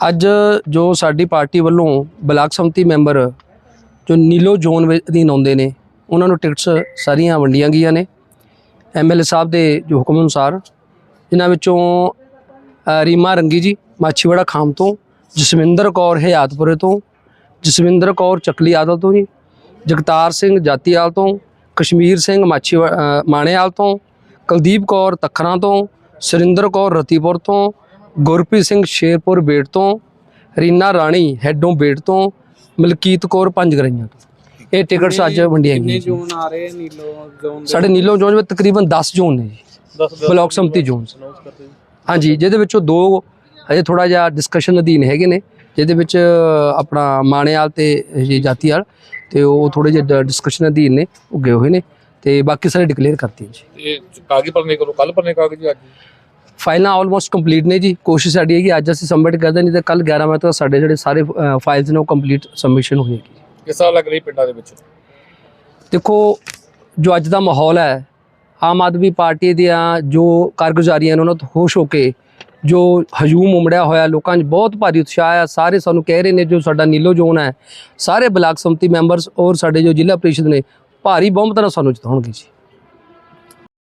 ਅੱਜ ਜੋ ਸਾਡੀ ਪਾਰਟੀ ਵੱਲੋਂ ਬਲਾਕ ਸੰਮਤੀ ਮੈਂਬਰ ਜੋ ਨੀਲੋ ਜ਼ੋਨ ਵਿੱਚ ਅਧੀਨ ਆਉਂਦੇ ਨੇ, ਉਹਨਾਂ ਨੂੰ ਟਿਕਟਸ ਸਾਰੀਆਂ ਵੰਡੀਆਂ ਗਈਆਂ ਨੇ। ਐਮਐਲਏ ਸਾਹਿਬ ਦੇ ਜੋ ਹੁਕਮ ਅਨੁਸਾਰ ਇਹਨਾਂ ਵਿੱਚੋਂ ਰੀਮਾ ਰੰਗੀ ਜੀ ਮਾਛੀਵਾੜਾ ਖਾਮ ਤੋਂ, ਜਸਵਿੰਦਰ ਕੌਰ ਹਯਾਤਪੁਰੇ ਤੋਂ, ਜਸਵਿੰਦਰ ਕੌਰ ਚੱਕਲੀ ਆਦਲ ਤੋਂ ਜੀ, ਜਗਤਾਰ ਸਿੰਘ ਜਾਤੀਵਾਲ ਤੋਂ, ਕਸ਼ਮੀਰ ਸਿੰਘ ਮਾਛੀ ਮਾਣੇਵਾਲ ਤੋਂ, ਕੁਲਦੀਪ ਕੌਰ ਤਖਰਾਂ ਤੋਂ, ਸੁਰਿੰਦਰ ਕੌਰ ਰਤੀਪੁਰ ਤੋਂ ਗੁਰਪ੍ਰੀਤ ਸਿੰਘ ਸ਼ੇਰਪੁਰ ਬੇਟ ਤੋਂ ਰੀਨਾ ਰਾਣੀ ਹੈਡੋਂ ਬੇਟ ਤੋਂ ਮਲਕੀਤ ਕੌਰ ਪੰਜਗਰਈਆਂ ਤੋਂ। ਇਹ ਟਿਕਟਸ ਅੱਜ ਵੰਡੀਆਂ ਕਿੰਨੇ ਗਈਆਂ ਜੀ। ਜ਼ੋਨ ਆ ਰਹੇ ਨੀਲੋ ਜ਼ੋਨ ਸਾਡੇ ਨੀਲੋ ਜ਼ੋਨ ਵਿੱਚ ਤਕਰੀਬਨ 10 ਜ਼ੋਨ ਨੇ ਜੀ। 10 ਬਲਾਕ ਸੰਮਤੀ ਜ਼ੋਨਸ। ਹਾਂਜੀ ਜਿਹਦੇ ਵਿੱਚੋਂ ਦੋ ਹਜੇ ਥੋੜਾ ਜਿਹਾ ਡਿਸਕਸ਼ਨ ਅਧੀਨ ਹੈਗੇ ਨੇ ਜਿਹਦੇ ਵਿੱਚ ਆਪਣਾ ਮਾਣੇਵਾਲ ਤੇ ਜੀ ਜਾਤੀਵਾਲ ਤੇ ਉਹ ਥੋੜੇ ਜਿਹਾ ਡਿਸਕਸ਼ਨ ਅਧੀਨ ਨੇ ਉਹ ਗਏ ਹੋਏ ਨੇ ਤੇ ਬਾਕੀ ਸਾਰੇ ਡਿਕਲੇਅਰ ਕਰਤੇ ਜੀ। ਇਹ ਕਾਗਜ਼ ਭਰਨੇ ਕਰੋ ਕੱਲ ਭਰਨੇ ਕਾਗਜ਼ ਅੱਜ ਫਾਈਲਾਂ ਆਲਮੋਸਟ ਕੰਪਲੀਟ ਨੇ ਜੀ। ਕੋਸ਼ਿਸ਼ ਸਾਡੀ ਹੈ ਕਿ ਅੱਜ ਅਸੀਂ ਸਬਮਿਟ ਕਰ ਦੇਂ ਨਹੀਂ ਤਾਂ ਕੱਲ 11 ਵਜੇ ਤੱਕ ਸਾਡੇ ਜਿਹੜੇ ਸਾਰੇ ਫਾਈਲਸ ਨੇ ਉਹ ਕੰਪਲੀਟ ਸਬਮਿਸ਼ਨ ਹੋ ਜਾਏਗੀ ਕਿਸ ਤਰ੍ਹਾਂ ਲੱਗ ਰਹੀ ਪਿੰਡਾਂ ਦੇ ਵਿੱਚ? ਦੇਖੋ ਜੋ ਅੱਜ ਦਾ ਮਾਹੌਲ ਹੈ ਆਮ ਆਦਮੀ ਪਾਰਟੀ ਦੀਆਂ ਜੋ ਕਾਰਗੁਜ਼ਾਰੀਆਂ ਨੇ ਉਹਨਾਂ ਤੋਂ ਖੁਸ਼ ਹੋ ਕੇ ਜੋ ਹਜੂਮ ਉਮੜਿਆ ਹੋਇਆ ਲੋਕਾਂ 'ਚ ਬਹੁਤ ਭਾਰੀ ਉਤਸ਼ਾਹ ਹੈ ਸਾਰੇ ਸਾਨੂੰ ਕਹਿ ਰਹੇ ਨੇ ਜੋ ਸਾਡਾ ਨੀਲੋ ਜ਼ੋਨ ਹੈ ਸਾਰੇ ਬਲਾਕ ਸੰਮਤੀ ਮੈਂਬਰਸ ਔਰ ਸਾਡੇ ਜੋ ਜ਼ਿਲ੍ਹਾ ਪ੍ਰੀਸ਼ਦ ਨੇ ਭਾਰੀ ਬਹੁਮਤ ਨਾਲ ਸਾਨੂੰ ਜਿਤਾਉਣਗੇ ਜੀ।